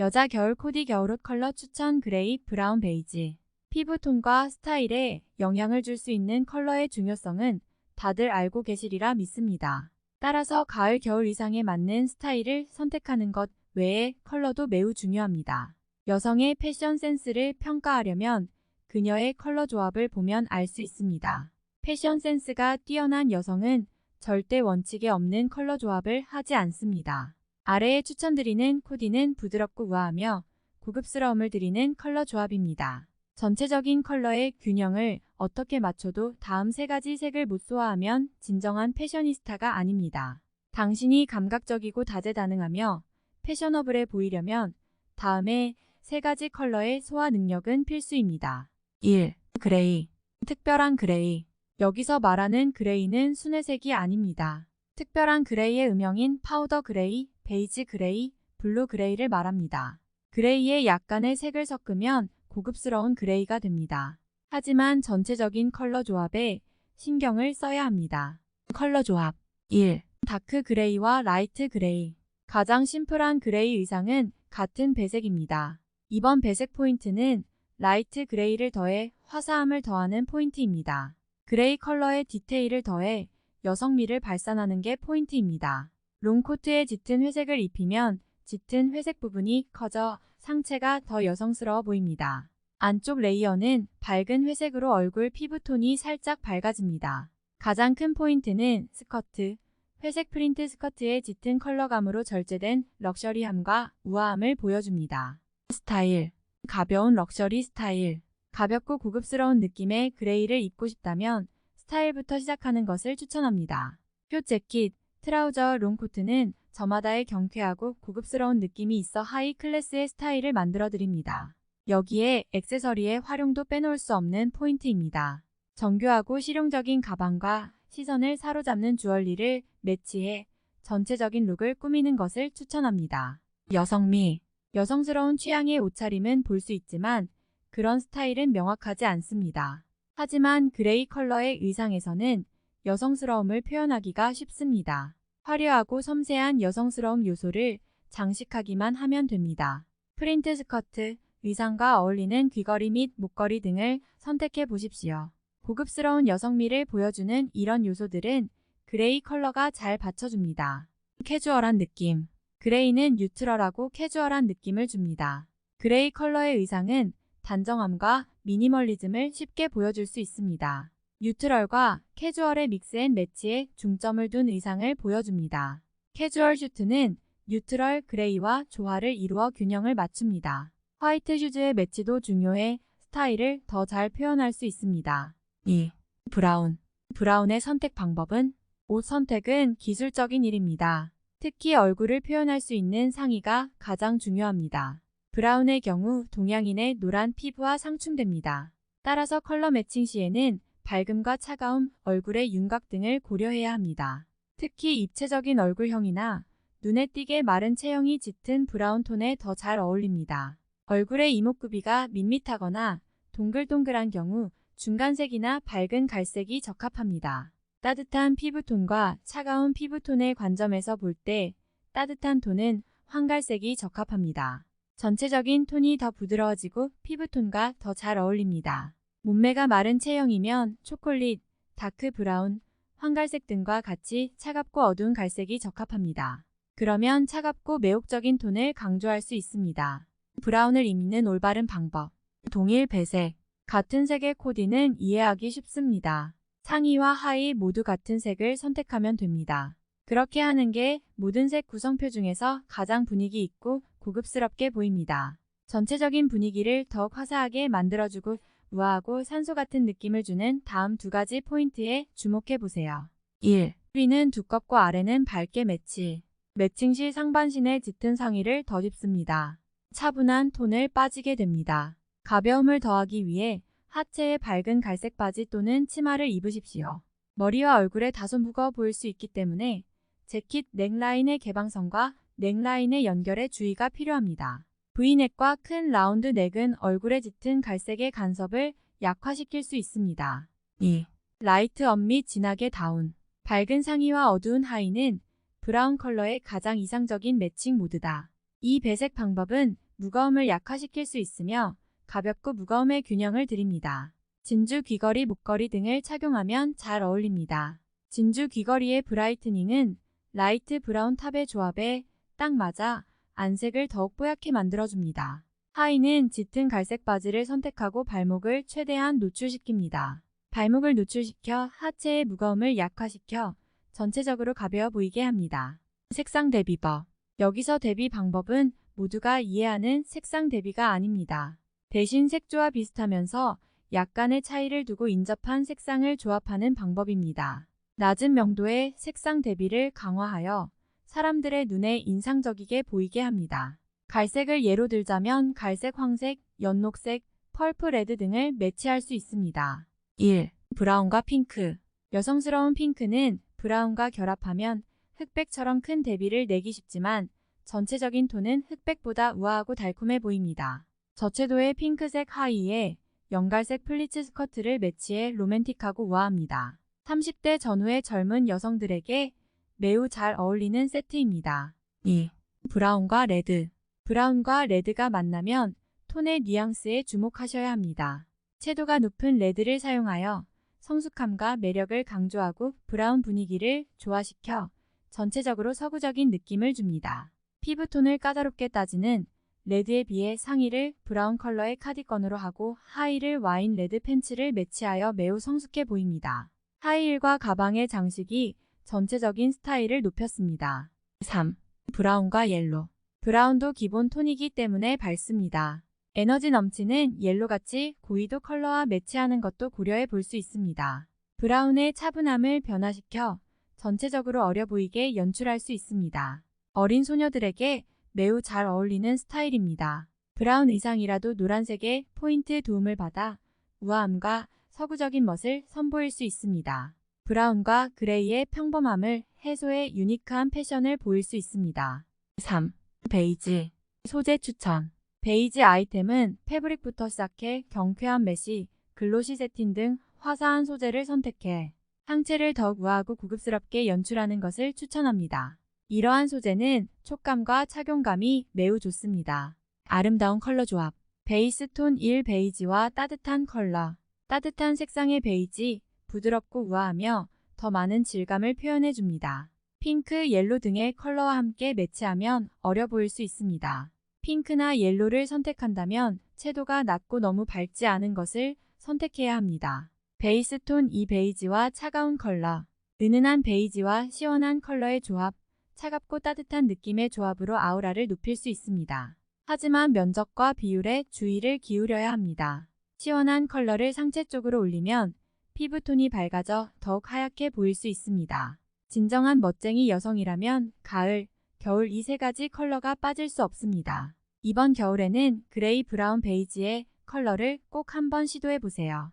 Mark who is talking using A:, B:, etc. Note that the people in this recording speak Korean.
A: 여자 겨울 코디 겨울옷 컬러 추천 그레이, 브라운, 베이지. 피부톤과 스타일에 영향을 줄 수 있는 컬러의 중요성은 다들 알고 계시리라 믿습니다. 따라서 가을 겨울 의상에 맞는 스타일을 선택하는 것 외에 컬러도 매우 중요합니다. 여성의 패션 센스를 평가하려면 그녀의 컬러 조합을 보면 알 수 있습니다. 패션 센스가 뛰어난 여성은 절대 원칙에 없는 컬러 조합을 하지 않습니다. 아래에 추천드리는 코디는 부드럽고 우아하며 고급스러움을 드리는 컬러 조합입니다. 전체적인 컬러의 균형을 어떻게 맞춰도 다음 세 가지 색을 못 소화하면 진정한 패셔니스타가 아닙니다. 당신이 감각적이고 다재다능하며 패셔너블해 보이려면 다음에 세 가지 컬러의 소화 능력은 필수입니다. 1. 그레이. 특별한 그레이. 여기서 말하는 그레이는 순회색이 아닙니다. 특별한 그레이의 음영인 파우더 그레이, 베이지 그레이, 블루 그레이를 말합니다. 그레이에 약간의 색을 섞으면 고급스러운 그레이가 됩니다. 하지만 전체적인 컬러 조합에 신경을 써야 합니다. 컬러 조합 1. 다크 그레이와 라이트 그레이 가장 심플한 그레이 의상은 같은 배색입니다. 이번 배색 포인트는 라이트 그레이를 더해 화사함을 더하는 포인트입니다. 그레이 컬러에 디테일을 더해 여성미를 발산하는 게 포인트입니다. 롱코트에 짙은 회색을 입히면 짙은 회색 부분이 커져 상체가 더 여성스러워 보입니다. 안쪽 레이어는 밝은 회색으로 얼굴 피부톤이 살짝 밝아집니다. 가장 큰 포인트는 스커트, 회색 프린트 스커트의 짙은 컬러감으로 절제된 럭셔리함과 우아함을 보여줍니다. 스타일 가벼운 럭셔리 스타일 가볍고 고급스러운 느낌의 그레이를 입고 싶다면 스타일부터 시작하는 것을 추천합니다. 표 재킷, 트라우저, 롱코트는 저마다의 경쾌하고 고급스러운 느낌이 있어 하이 클래스의 스타일을 만들어 드립니다. 여기에 액세서리의 활용도 빼놓을 수 없는 포인트입니다. 정교하고 실용적인 가방과 시선을 사로잡는 주얼리를 매치해 전체적인 룩을 꾸미는 것을 추천합니다. 여성미 여성스러운 취향의 옷차림은 볼 수 있지만 그런 스타일은 명확하지 않습니다. 하지만 그레이 컬러의 의상에서는 여성스러움을 표현하기가 쉽습니다. 화려하고 섬세한 여성스러움 요소를 장식하기만 하면 됩니다. 프린트 스커트, 의상과 어울리는 귀걸이 및 목걸이 등을 선택해 보십시오. 고급스러운 여성미를 보여주는 이런 요소들은 그레이 컬러가 잘 받쳐줍니다. 캐주얼한 느낌 그레이는 뉴트럴하고 캐주얼한 느낌을 줍니다. 그레이 컬러의 의상은 단정함과 미니멀리즘을 쉽게 보여줄 수 있습니다. 뉴트럴과 캐주얼의 믹스앤 매치에 중점을 둔 의상을 보여줍니다. 캐주얼 슈트는 뉴트럴 그레이와 조화를 이루어 균형을 맞춥니다. 화이트 슈즈의 매치도 중요해 스타일을 더 잘 표현할 수 있습니다. 2. 브라운 브라운의 선택 방법은 옷 선택은 기술적인 일입니다. 특히 얼굴을 표현할 수 있는 상의가 가장 중요합니다. 브라운의 경우 동양인의 노란 피부와 상충됩니다. 따라서 컬러 매칭 시에는 밝음과 차가움, 얼굴의 윤곽 등을 고려해야 합니다. 특히 입체적인 얼굴형이나 눈에 띄게 마른 체형이 짙은 브라운 톤에 더 잘 어울립니다. 얼굴의 이목구비가 밋밋하거나 동글동글한 경우 중간색이나 밝은 갈색이 적합합니다. 따뜻한 피부톤과 차가운 피부톤의 관점에서 볼 때 따뜻한 톤은 황갈색이 적합합니다. 전체적인 톤이 더 부드러워지고 피부톤과 더 잘 어울립니다. 몸매가 마른 체형이면 초콜릿, 다크 브라운, 황갈색 등과 같이 차갑고 어두운 갈색이 적합합니다. 그러면 차갑고 매혹적인 톤을 강조할 수 있습니다. 브라운을 입는 올바른 방법. 동일 배색. 같은 색의 코디는 이해하기 쉽습니다. 상의와 하의 모두 같은 색을 선택하면 됩니다. 그렇게 하는 게 모든 색 구성표 중에서 가장 분위기 있고 고급스럽게 보입니다. 전체적인 분위기를 더욱 화사하게 만들어주고 우아하고 산소 같은 느낌을 주는 다음 두 가지 포인트에 주목해 보세요. 1. 위는 두껍고 아래는 밝게 매치. 매칭 시 상반신에 짙은 상의를 덧입습니다. 차분한 톤을 빠지게 됩니다. 가벼움을 더하기 위해 하체에 밝은 갈색 바지 또는 치마를 입으십시오. 머리와 얼굴에 다소 무거워 보일 수 있기 때문에 재킷 넥라인의 개방성과 넥라인의 연결에 주의가 필요합니다. V넥과 큰 라운드 넥은 얼굴에 짙은 갈색의 간섭을 약화시킬 수 있습니다. 2. 라이트 업 및 진하게 다운 밝은 상의와 어두운 하의는 브라운 컬러의 가장 이상적인 매칭 모드다. 이 배색 방법은 무거움을 약화시킬 수 있으며 가볍고 무거움의 균형을 드립니다. 진주 귀걸이, 목걸이 등을 착용하면 잘 어울립니다. 진주 귀걸이의 브라이트닝은 라이트 브라운 탑의 조합에 딱 맞아 안색을 더욱 뽀얗게 만들어줍니다. 하의는 짙은 갈색 바지를 선택하고 발목을 최대한 노출시킵니다. 발목을 노출시켜 하체의 무거움을 약화시켜 전체적으로 가벼워 보이게 합니다. 색상 대비법 여기서 대비 방법은 모두가 이해하는 색상 대비가 아닙니다. 대신 색조와 비슷하면서 약간의 차이를 두고 인접한 색상을 조합하는 방법입니다. 낮은 명도의 색상 대비를 강화하여 사람들의 눈에 인상적이게 보이게 합니다. 갈색을 예로 들자면 갈색, 황색, 연녹색, 펄프 레드 등을 매치할 수 있습니다. 1. 브라운과 핑크 여성스러운 핑크는 브라운과 결합하면 흑백처럼 큰 대비를 내기 쉽지만 전체적인 톤은 흑백보다 우아하고 달콤해 보입니다. 저채도의 핑크색 하의에 연갈색 플리츠 스커트를 매치해 로맨틱하고 우아합니다. 30대 전후의 젊은 여성들에게 매우 잘 어울리는 세트입니다. 2. 브라운과 레드 브라운과 레드가 만나면 톤의 뉘앙스에 주목하셔야 합니다. 채도가 높은 레드를 사용하여 성숙함과 매력을 강조하고 브라운 분위기를 조화시켜 전체적으로 서구적인 느낌을 줍니다. 피부톤을 까다롭게 따지는 레드에 비해 상의를 브라운 컬러의 카디건으로 하고 하의를 와인 레드 팬츠를 매치하여 매우 성숙해 보입니다. 하이힐과 가방의 장식이 전체적인 스타일을 높였습니다. 3. 브라운과 옐로 브라운도 기본 톤이기 때문에 밝습니다. 에너지 넘치는 옐로같이 고위도 컬러와 매치하는 것도 고려해 볼 수 있습니다. 브라운의 차분함을 변화시켜 전체적으로 어려 보이게 연출할 수 있습니다. 어린 소녀들에게 매우 잘 어울리는 스타일입니다. 브라운 의상이라도 노란색의 포인트 도움을 받아 우아함과 서구적인 멋을 선보일 수 있습니다. 브라운과 그레이의 평범함을 해소해 유니크한 패션을 보일 수 있습니다. 3. 베이지 소재 추천 베이지 아이템은 패브릭부터 시작해 경쾌한 메시, 글로시 세틴 등 화사한 소재를 선택해 상체를 더욱 우아하고 고급스럽게 연출하는 것을 추천합니다. 이러한 소재는 촉감과 착용감이 매우 좋습니다. 아름다운 컬러 조합 베이스 톤 1 베이지와 따뜻한 컬러 따뜻한 색상의 베이지 부드럽고 우아하며 더 많은 질감을 표현해줍니다. 핑크, 옐로 등의 컬러와 함께 매치하면 어려 보일 수 있습니다. 핑크나 옐로를 선택한다면 채도가 낮고 너무 밝지 않은 것을 선택해야 합니다. 베이스 톤 이 베이지와 차가운 컬러 은은한 베이지와 시원한 컬러의 조합 차갑고 따뜻한 느낌의 조합으로 아우라를 높일 수 있습니다. 하지만 면적과 비율에 주의를 기울여야 합니다. 시원한 컬러를 상체 쪽으로 올리면 피부톤이 밝아져 더욱 하얗게 보일 수 있습니다. 진정한 멋쟁이 여성이라면 가을, 겨울 이 세 가지 컬러가 빠질 수 없습니다. 이번 겨울에는 그레이 브라운 베이지의 컬러를 꼭 한번 시도해 보세요.